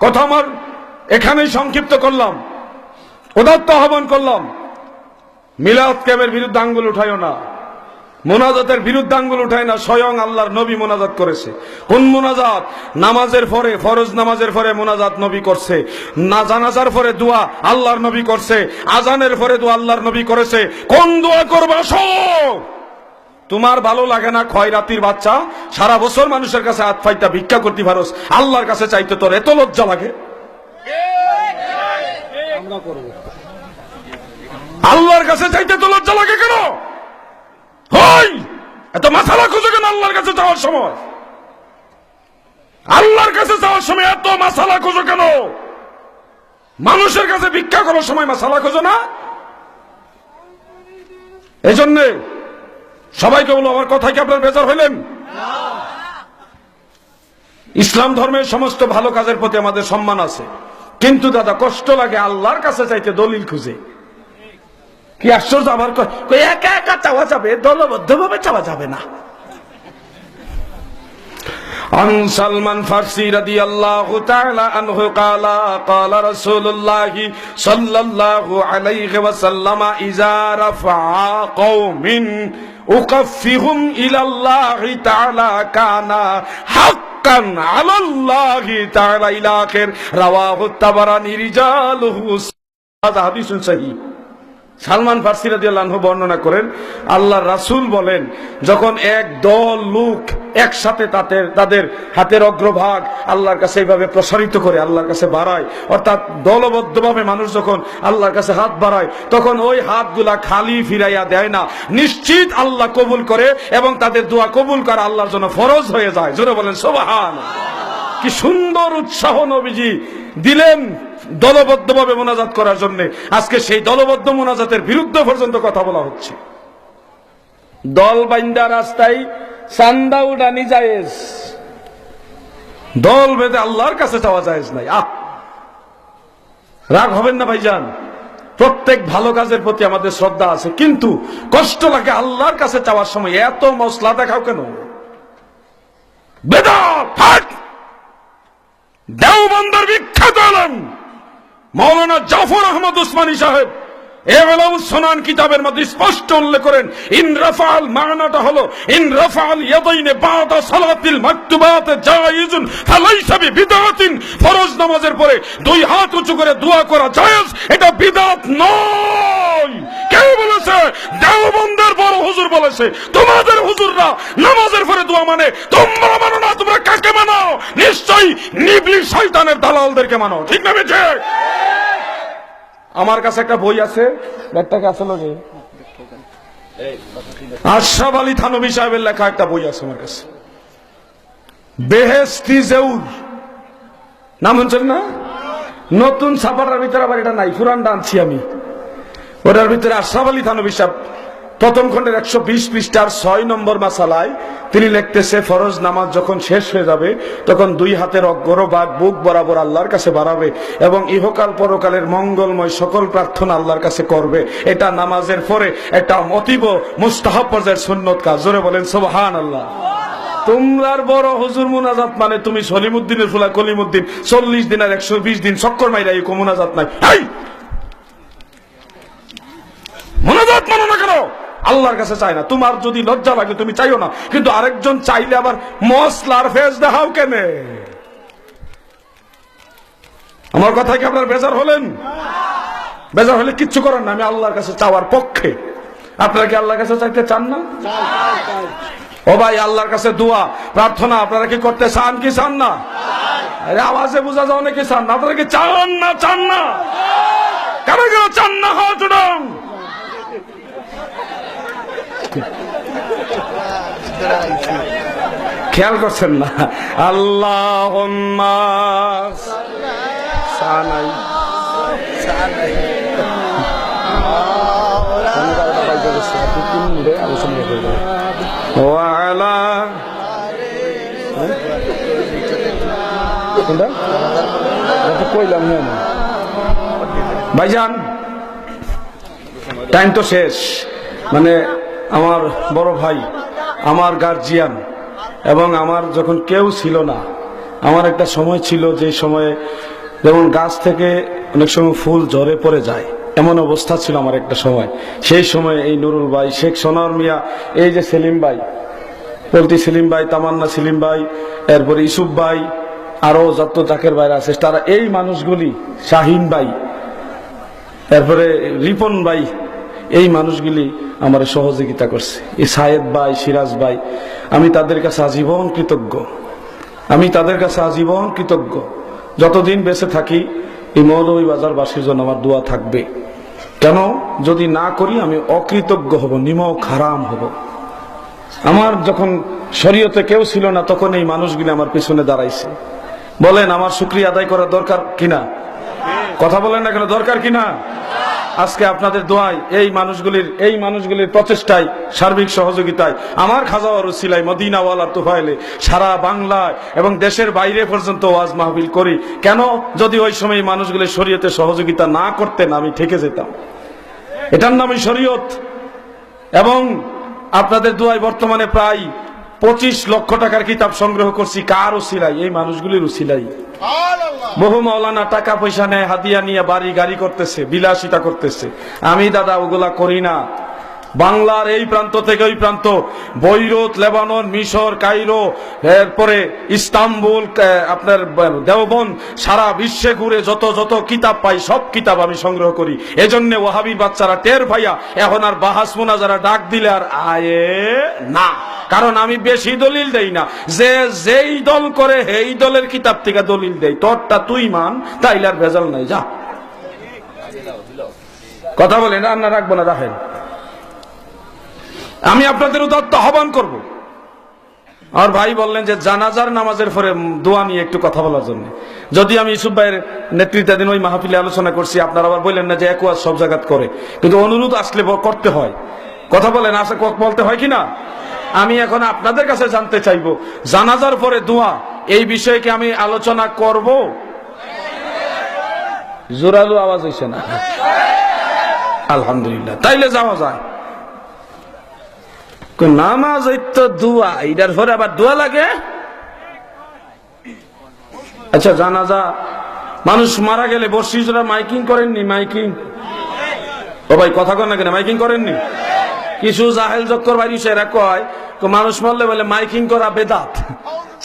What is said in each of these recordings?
কথা আমার এখানেই সংক্ষিপ্ত করলাম। উদাত্ত আহ্বান করলাম। মিলাদ ক্যামের বিরুদ্ধে আঙ্গুল উঠাইও না। মোনাজাতের বিরুদ্ধে আঙ্গুল উঠায় না, স্বয়ং আল্লাহর নবী মোনাজাত করেছে। কোন মোনাজাত, নামাজের পরে, ফরজ নামাজের পরে মোনাজাত নবী করছে। না জানাজার পরে দোয়া আল্লাহর নবী করছে, আজানের পরে দোয়া আল্লাহর নবী করেছে। কোন দোয়া করবা সব তোমার ভালো লাগে না খয়রাতির বাচ্চা? সারা বছর মানুষের কাছে হাত ফাইটা ভিক্ষা করতে পারোস। আল্লাহর কাছে চাইতে তোর এত লজ্জা লাগে? আল্লাহর কাছে চাইতে তো লজ্জা লাগে কেন? এত মাসালা খুঁজো কেন আল্লাহর কাছে যাওয়ার সময়? আল্লাহর কাছে যাওয়ার সময় এত মাসালা খুঁজো কেন? মানুষের কাছে ভিক্ষা করার সময় মাসালা খোঁজো না? এই জন্যে সবাইকে বলো আমার কথায় কি আপনার বেজার হইলেন ইসলাম ধর্মের সমস্ত ভালো কাজের প্রতি আমাদের সম্মান আছে কিন্তু দাদা কষ্ট লাগে আল্লাহর কাছে চাইতে দলিল খুঁজে কি আশ্চর্য আবার কয়, কয় একা একা চাওয়া যাবে দলবদ্ধ ভাবে চাওয়া যাবে না عن سلمان فارسي رضي الله تعالى عنه قال قال رسول الله صلى الله عليه وسلم إذا رفع قوم উকাফিহুম ইলাল্লাহি তাআলা কানা হাক্কান আলাল্লাহি তাআলা ইলাখের রাওয়াহু তাবারানি রিজালুহু। হাদিসুন সালমান ফার্সি রাদিয়াল্লাহু বর্ণনা করেন, আল্লাহ রাসূল বলেন, যখন এক দল লোক একসাথে তাদের তাদের হাতের অগ্রভাগ আল্লাহর কাছে এইভাবে প্রসারিত করে, আল্লাহর কাছে বাড়ায়, অর্থাৎ দলবদ্ধভাবে মানুষ যখন আল্লাহর কাছে হাত বাড়ায়, তখন ওই হাতগুলা খালি ফিরাইয়া দেয় না। নিশ্চিত আল্লাহ কবুল করে এবং তাদের দোয়া কবুল করা আল্লাহর জন্য ফরজ হয়ে যায়। জোরে বলেন সোবাহান কি সুন্দর উৎসাহ নবীজি দিলেন দলবদ্ধভাবে মোনাজাত করার জন্য। আজকে সেই দলবদ্ধ মোনাজাতের বিরুদ্ধে পর্যন্ত কথা বলা হচ্ছে। দল বাইন্দা রাস্তায় চান্দা উডানি জায়েজ। দল বেঁধে আল্লাহর কাছে যাওয়া জায়েজ নাই। আহ! রাগ হবেন না ভাইজান। প্রত্যেক ভালো কাজের প্রতি আমাদের শ্রদ্ধা আছে, কিন্তু কষ্ট লাগে আল্লাহর কাছে চাওয়ার সময় এত মশলা দেখাও কেন? ফাট দেওবন্দর বিখ্যাত আলম, মৌলানা জাফর আহমদ উসমানী সাহেব কিতাবের মধ্যে স্পষ্ট উল্লেখ করেন ইন রাফাল মানাটা হলো ইন রাফাল ইয়াদাইনে বাদা সালাতিল মাকতুবাত জায়েজুন, ফালাইসা বিদাতিন ফরজ নামাজের পরে দুই হাত উঁচু করে দোয়া করা জায়েজ, এটা বিদাত নয়। কে বলেছে, দেওবন্দের বড় হুজুর বলেছে, তোমাদের হুজুররা নামাজের পরে দোয়া মানে তোমরা মানো না, তোমরা কাকে মানো? নিশ্চয়ই নিবলি শয়তানের দালালদেরকে মানো, ঠিক না আমার কাছে একটা বই আছে আশরাফ আলী থানবী সাহেবের লেখা একটা বই আছে আমার কাছে। বেহেস্তি জেউর। নাম শুনছেন না? নতুন ছাপাটার ভিতরে আবার এটা নাই আনছি আমি। ওটার ভিতরে আশরাফ আলী থানবী সাহেব প্রথম খণ্ডের একশো বিশ পৃষ্ঠার ছয় নম্বর মাসালায় তিনি লিখতেছে, ফরজ নামাজ যখন শেষ হয়ে যাবে, তখন দুই হাতের অগ্রভাগ বুক বরাবর আল্লাহর কাছে বাড়াবে এবং ইহকাল পরকালের মঙ্গলময় সকল প্রার্থনা আল্লাহর কাছে করবে। এটা নামাজের পরে এটা অতীব মুস্তাহাব পর্যায়ের সুন্নত কাজ। জোরে বলেন সোবাহান আল্লাহ তোমরার বড় হুজুর মুনাজাত মানে তুমি সলিমুদ্দিনের ফুলা কলিমুদ্দিন। চল্লিশ দিন আর একশো বিশ দিন চক্কর মাইরা এই মুনাজাত নাই! মোনাজাত মানো না কেন? আল্লাহর কাছে চাই না। তোমার যদি লজ্জা লাগে, তুমি চাইও না। কিন্তু আরেকজন চাইলে আবার মশলার ফেস দেখাও কেনে? আমার কথা কি আপনার বেজার হলেন? বেজার হলে কিচ্ছু করেন না। আমি আল্লাহর কাছে চাওয়ার পক্ষে। আপনারা কি আল্লাহর কাছে চাইতে চান না? ও ভাই, আল্লাহর কাছে দোয়া, প্রার্থনা, আপনারা কি করতে চান কি চান না? আরে, আওয়াজে বোঝা যাও নাকি চান না। আপনারা কি চান না চান না? কেন কেন চান না? হাত খেয়াল করছেন না? আল্লাহ। ভাইজান টাইম তো শেষ। মানে আমার বড় ভাই আমার গার্জিয়ান এবং আমার যখন কেউ ছিল না, আমার একটা সময় ছিল যে সময়ে যেমন গাছ থেকে অনেক সময় ফুল ঝরে পড়ে যায়, এমন অবস্থা ছিল আমার একটা সময়। সেই সময় এই নুরুল ভাই, শেখ সোনার মিয়া, এই যে সেলিম ভাই পলতি সেলিম ভাই, তামান্না সেলিম ভাই, এরপরে ইসুফ ভাই, আরও যত জাকের বাইরে আছে, তারা এই মানুষগুলি, শাহিন ভাই, এরপরে রিপন ভাই এই মানুষগুলি আমার সহযোগিতা করছে। এই সায়েদ ভাই, সিরাজ ভাই, আমি তাদের কাছে আজীবন কৃতজ্ঞ। আমি তাদের কাছে আজীবন কৃতজ্ঞ। যতদিন বেঁচে থাকি, এই মৌলভী বাজারবাসীর জন্য আমার দোয়া থাকবে। কেন? যদি না করি, আমি অকৃতজ্ঞ হব, নিমক হারাম হব। আমার যখন শরীয়তে কেউ ছিল না, তখন এই মানুষগুলি আমার পিছনে দাঁড়াইছে। বলেন, আমার শুক্রিয়া আদায় করা দরকার কিনা? কথা বলেন না কেন, দরকার কিনা? আজকে আপনাদের দোয়ায় এই মানুষগুলির এই মানুষগুলির প্রচেষ্টায়, সার্বিক সহযোগিতায়, আমার খাজাওয়ার সিলাই মদিনাওয়ালার তোফাইলে সারা বাংলায় এবং দেশের বাইরে পর্যন্ত ওয়াজ মাহবিল করি। কেন? যদি ওই সময় মানুষগুলি শরীয়তে সহযোগিতা না করতেন, আমি ঠেকে যেতাম। এটার নামই শরীয়ত। এবং আপনাদের দোয়ায় বর্তমানে প্রায় পঁচিশ লক্ষ টাকার কিতাব সংগ্রহ করছি। কার ওসিলাই এই মানুষগুলির ওসিলাই বহু মাওলানা টাকা পয়সা নেয়, হাতিয়া নিয়ে বাড়ি গাড়ি করতেছে, বিলাসিতা করতেছে। আমি দাদা, ওগুলা করি না। বাংলার এই প্রান্ত থেকে ওই প্রান্ত। বৈরুত, লেবানন, মিশর, কাইরো, এরপরে ইস্তাম্বুল আপনার দেওবন সারা বিশ্বে ঘুরে যত যত কিতাব পাই, সব কিতাব আমি সংগ্রহ করি। এজন্য ওহাবি বাচ্চারা টের ভাইয়া এখন আর বাহাস যারা ডাক দিলে আর আয়ে না। কারণ আমি বেশি দলিল দেই না। যে, যেই দল করে এই দলের কিতাব থেকে দলিল দেই। তোরটা তুই মান, তাইলে আর ভেজাল নাই, যা। কথা বলেন রান্না রাখব না, রাখেন। আমি আপনাদের উদাত্ত আহ্বান করব। আর ভাই বললেন যে জানাজার নামাজের পরে দোয়া নিয়ে একটু কথা বলার জন্য। যদি আমি ইসুফ ভাইয়ের নেতৃত্বাধীন ওই মাহফিলে আলোচনা করছি, আপনারা আবার বললেন না যে এক সব জায়গাত করে। কিন্তু অনুরোধ আসলে করতে হয়। কথা বলেন আসে বলতে হয় কি না? আমি এখন আপনাদের কাছে জানতে চাইব, জানাজার পরে দোয়া, এই বিষয়ে কি আমি আলোচনা করব? জোরালো আওয়াজ হয়েছে না। আলহামদুলিল্লাহ, তাইলে যাওয়া যায়। নামাজ তো দোয়া, এটার পরে আবার দোয়া লাগে? আচ্ছা জানাজা। মানুষ মারা গেলে বর্ষিজরা মাইকিং করেননি, মাইকিং? ও ভাই, কথা কন না কেন, মাইকিং করেননি? কিছু জাহেল জক্কর বাড়ি সেরা কয় মানুষ মারলে বলে মাইকিং করা বেদাত।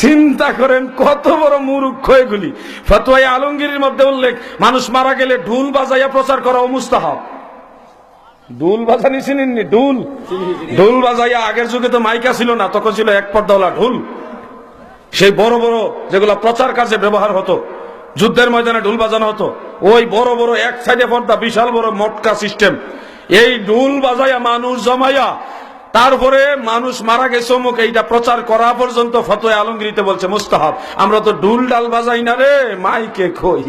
চিন্তা করেন কত বড় মুরুক্ষ এগুলি। ফতোয়াই আলমগীরের মধ্যে উল্লেখ, মানুষ মারা গেলে ঢুল বাজাইয়া প্রচার করা অমুস্তাহাব। ডুল বাজানি চিনেননি ডুল ঢুল বাজাইয়া আগের যুগে তো মাইকা ছিল না, তখন ছিল এক পর্দাওয়ালা ঢুল। সেই বড় বড় যেগুলো প্রচার কাজে ব্যবহার হতো, যুদ্ধের ময়দানে ঢুল বাজানো হতো, ওই বড় বড় এক সাইডে পর্দা, বিশাল বড় মটকা সিস্টেম। এই ঢুল বাজাইয়া মানুষ জমাইয়া, তারপরে মানুষ মারা গেছে অমুক, এইটা প্রচার করা পর্যন্ত ফতোয় আলমগিরিতে বলছে, মুস্তাহাব, আমরা তো ঢুল ডাল বাজাই না রে, মাইকে কই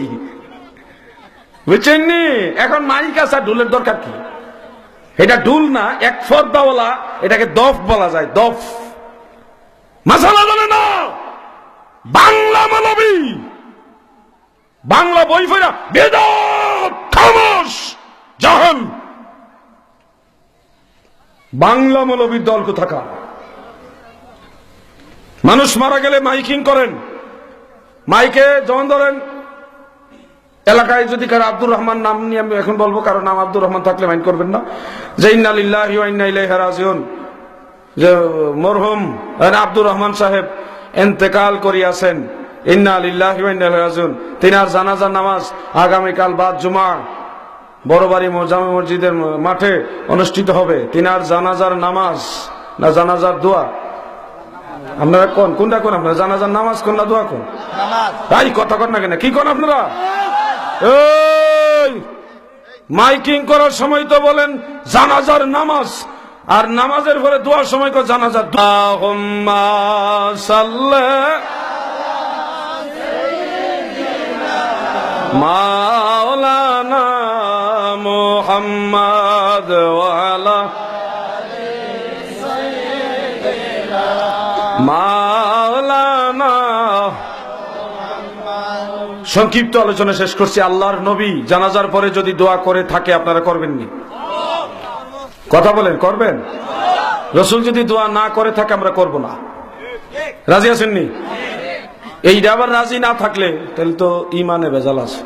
বুঝছেননি? এখন মাইক আসা ঢুলের দরকার কি? এটা ঢুল না, এক ফর্দাওয়ালা এটাকে দফ বলা যায়, দফ। মাসালা জানে না। বাংলা মানবী। বাংলা বই ফেরা। বেদাত জাহান। বাংলা মৌলবীর দল কোথাকা মানুষ মারা গেলে মাইকিং করেন। মাইকে যেমন ধরেন এলাকায় যদি কারও আব্দুর রহমান নাম নিয়ে আমি এখন বলব কারও নাম আব্দুর রহমান থাকলে মাইন্ড করবেন না। যে ইন্না লিল্লাহি ওয়া ইন্না যে মরহুম আব্দুর রহমান সাহেব এন্তেকাল করিয়াছেন ইন্না লিল্লাহি ওয়া ইন্না তিনার জানাজার নামাজ আগামীকাল বাদ জুমা বড়বাড়ি জামে মসজিদের মাঠে অনুষ্ঠিত হবে। তিনার জানাজার নামাজ না জানাজার দোয়া। আপনারা কোন? কোনটা কোন আপনারা? জানাজার নামাজ কোন না দোয়া কোন? তাই কথা কর না কেন? কি কোন আপনারা? মাইকিং করার সময় তো বলেন জানাজার নামাজ, আর নামাজের পরে দোয়ার সময় কো জানাজার মাওলানা মুহাম্মদ ওয়ালা মাওলানা সংক্ষিপ্ত আলোচনা শেষ করছি, আল্লাহর নবী জানাজার পরে যদি দোয়া করে থাকে, আপনারা করবেননি? কথা বলেন, করবেন? রসুল যদি দোয়া না করে থাকে, আমরা করব না। রাজি আছেননি? এইটা আবার রাজি না থাকলে, তাহলে তো ইমানে ভেজাল আছে।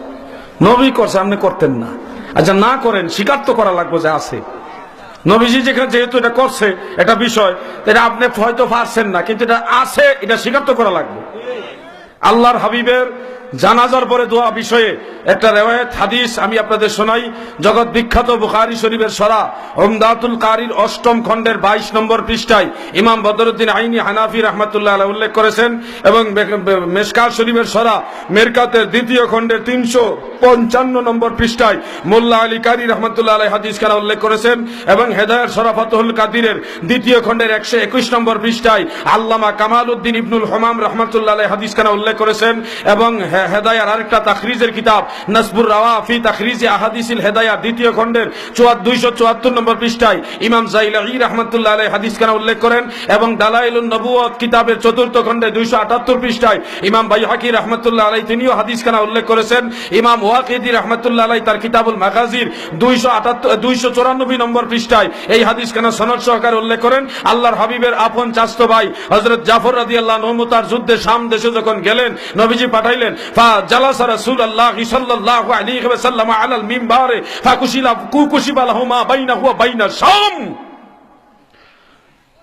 নবী করছে, আপনি করতেন না। আচ্ছা না করেন, স্বীকার তো করা লাগবে যে আছে। নবীজি যেখানে যেহেতু এটা করছে, এটা বিষয় এটা আপনি হয়তো পারছেন না, কিন্তু এটা আছে, এটা স্বীকার তো করা লাগবে। আল্লাহর হাবিবের জানাজার পরে দোয়া বিষয়ে একটা রেওয়ায়ত, হাদিস আমি আপনাদের শোনাই। জগৎ বিখ্যাত বুখারী শরীফের সরা ওমদাতুল কারির অষ্টম খণ্ডের বাইশ নম্বর পৃষ্ঠায় ইমাম বদরুদ্দিন আইনি হানাফি রহমতুল্লাহ উল্লেখ করেছেন এবং মেশকার শরীফের সরা মেরকাতের দ্বিতীয় খণ্ডের তিনশো পঞ্চান্ন নম্বর পৃষ্ঠায় মোল্লা আলী কারি রহমতুল্লাহ আলাই হাদিস খানা উল্লেখ করেছেন এবং হেদায়ত সরাফাতুল কাদিরের দ্বিতীয় খণ্ডের একশো একুশ নম্বর পৃষ্ঠায় আল্লামা কামাল উদ্দিন ইবনুল হমাম রহমতুল্লাহ আলাই হাদিস খানা উল্লেখ করেছেন এবং হেদায়ার আরেকটা তাখরিজের কিতাব, নাসবুর রাওয়া ফি তাখরিজি আহাদিসিল হেদায়া দ্বিতীয় খণ্ডের চুয়াত্তর দুইশো চুয়াত্তর নম্বর পৃষ্ঠায় ইমাম জাইলাই রহমতুল্লাহ আলাই হাদিস খানা উল্লেখ করেন এবং দালাইলুন নবুয়ত কিতাবের চতুর্থ খণ্ডে দুইশো আটাত্তর পৃষ্ঠায় ইমাম বাইহাকি রহমতুল্লাহ আলাই তিনিও হাদিস খানা উল্লেখ করেছেন। ইমাম ওয়াকিদি রহমতুল্লাহ আলাই তার কিতাবুল মাগাজির দুইশো আটাত্তর, দুইশো চৌরানব্বই নম্বর পৃষ্ঠায় এই হাদিস খানা সনদ সহকারে উল্লেখ করেন, আল্লাহর হাবিবের আপন চাস্ত ভাই হজরত জাফর রাদি আল্লাহ নহমতার যুদ্ধে শাম দেশে যখন গেলেন, নবীজি পাঠাইলেন আলাইহি ওয়া সাল্লাম আলাল মিম্বারে ফাকুশিলা কুকুশিবা লাহুমা বাইনাহু ওয়া বাইনা শাম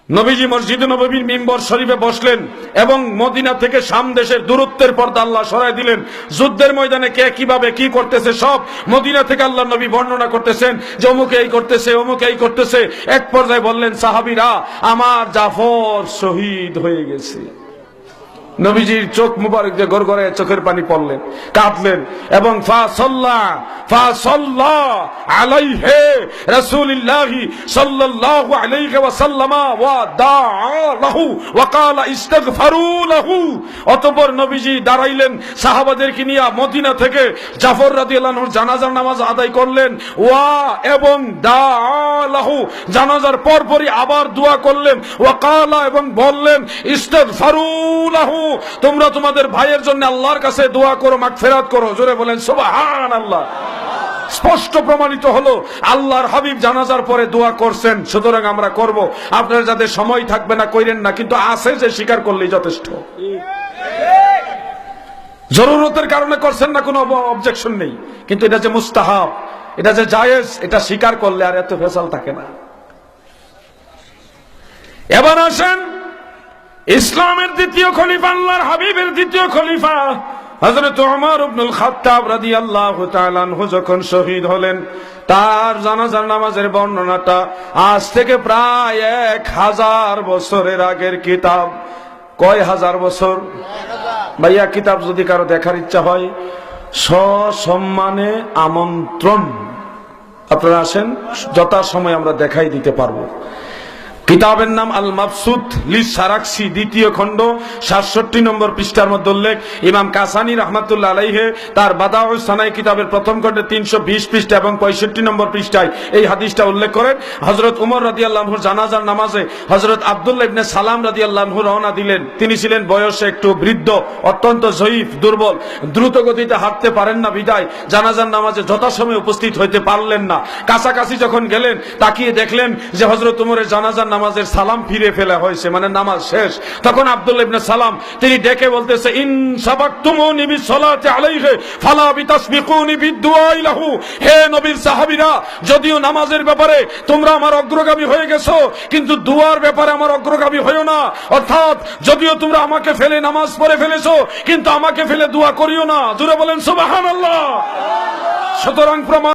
নবীজি মসজিদ নবীর মিম্বর শরীফে বসলেন এবং মদিনা থেকে দেশের দূরত্বের পর্দা আল্লাহ সরাই দিলেন। যুদ্ধের ময়দানে কে কীভাবে কি করতেছে সব মদিনা থেকে আল্লাহ নবী বর্ণনা করতেছেন যে অমুক এই করতেছে, অমুক এই করতেছে। এক পর্যায়ে বললেন, সাহাবিরা, আমার জাফর শহীদ হয়ে গেছে। নবীজির চোখ মুবারক যে গড় গড়ে চোখের পানি পড়লেন, কাঁদলেন এবং ফা সল্লা ফা সল্লা আলাইহে রাসূলুল্লাহি সাল্লাল্লাহু আলাইহি ওয়া সাল্লামা ওয়া দাআ লাহু ওয়া ক্বালা লাহু। অতঃপর নবীজি দাঁড়াইলেন সাহাবাদেরকে নিয়ে মদিনা থেকে জাফর রাদিয়াল্লাহু জানাজার নামাজ আদায় করলেন, ওয়া এবং দাআ লাহু জানাজার পরপরই আবার দোয়া করলেন, ওয়া ক্বালা এবং বললেন, ইস্তাগফারু লাহু। তোমরা তোমাদের ভাইয়ের জন্য আল্লাহর কাছে দোয়া করো, মাগফিরাত করো। জোরে বলেন, সুবহানাল্লাহ। স্পষ্ট প্রমাণিত হলো, আল্লাহর হাবিব জানাজার পরে দোয়া করছেন। সুতরাং আমরা করব। আপনার যাদের সময় থাকবে না, কইরেন না, কিন্তু আছে যে স্বীকার করলেই যথেষ্ট। জরুরতের কারণে করছেন না, কোনো অবজেকশন নেই। কিন্তু এটা যে মুস্তাহাব, এটা যে জায়েজ, এটা স্বীকার করলে আর এত ফেসাল থাকে না। এবার আসেন ইসলামের দ্বিতীয় খলিফা, আল্লাহর হাবিবের দ্বিতীয় খলিফা, হযরত ওমর ইবনুল খাত্তাব রাদিয়াল্লাহু তাআলা যখন শহীদ হলেন, তার জানাজার নামাজের বর্ণনাটা আজ থেকে প্রায় এক হাজার বছরের আগের কিতাব। কয় হাজার বছর? ভাইয়া, কিতাব যদি কারও দেখার ইচ্ছা হয়, সসম্মানে আমন্ত্রণ। আপনারা আসেন যথা সময় আমরা দেখাই দিতে পারব। কিতাবের নাম আল মাফসুদ লি সারাক্সি, দ্বিতীয় খণ্ড, সাতষট্টি নম্বর পৃষ্ঠার মধ্যে উল্লেখ। ইমাম কাসানি রহমাতুল্লাহ আলাইহে তার বাদাউ সানাই কিতাবের প্রথম খণ্ডে তিনশো বিশ পৃষ্ঠা এবং পঁয়ষট্টি নম্বর পৃষ্ঠায় এই হাদিসটা উল্লেখ করেন। হজরত উমর রাদি আল্লাহর জানাজার নামাজে হজরত আবদুল্লাহ ইবনে সালাম রাদি আল্লাহ রওনা দিলেন। তিনি ছিলেন বয়সে একটু বৃদ্ধ, অত্যন্ত জয়ীফ, দুর্বল দ্রুত গতিতে হাঁটতে পারেন না বিদায়। জানাজার নামাজে যথাসময়ে উপস্থিত হইতে পারলেন না। কাছাকাছি যখন গেলেন তাকিয়ে দেখলেন যে হজরত উমরের জানাজার নামাজের সালাম ফিরে ফেলা হয়েছে মানে নামাজ শেষ। তখন আব্দুল ইবনে সালাম, তিনি ডেকে বলতেছে, ইন সাবাকতুমুনি বিসসালাতি আলাইহি, ফালা বিতাসবিকুনি বিদুআই লাহু। হে নবীর সাহাবীরা, যদিও নামাজের ব্যাপারে তোমরা আমার অগ্রগামী হয়ে গেছো, কিন্তু দুয়ার ব্যাপারে আমার অগ্রগামী হইও না। অর্থাৎ, যদিও তোমরা আমাকে ফেলে নামাজ পড়ে ফেলেছো, কিন্তু আমাকে ফেলে দোয়া করিও না। জুড়ে বলেন, সুবহানাল্লাহ। সুতরাং প্রমাণ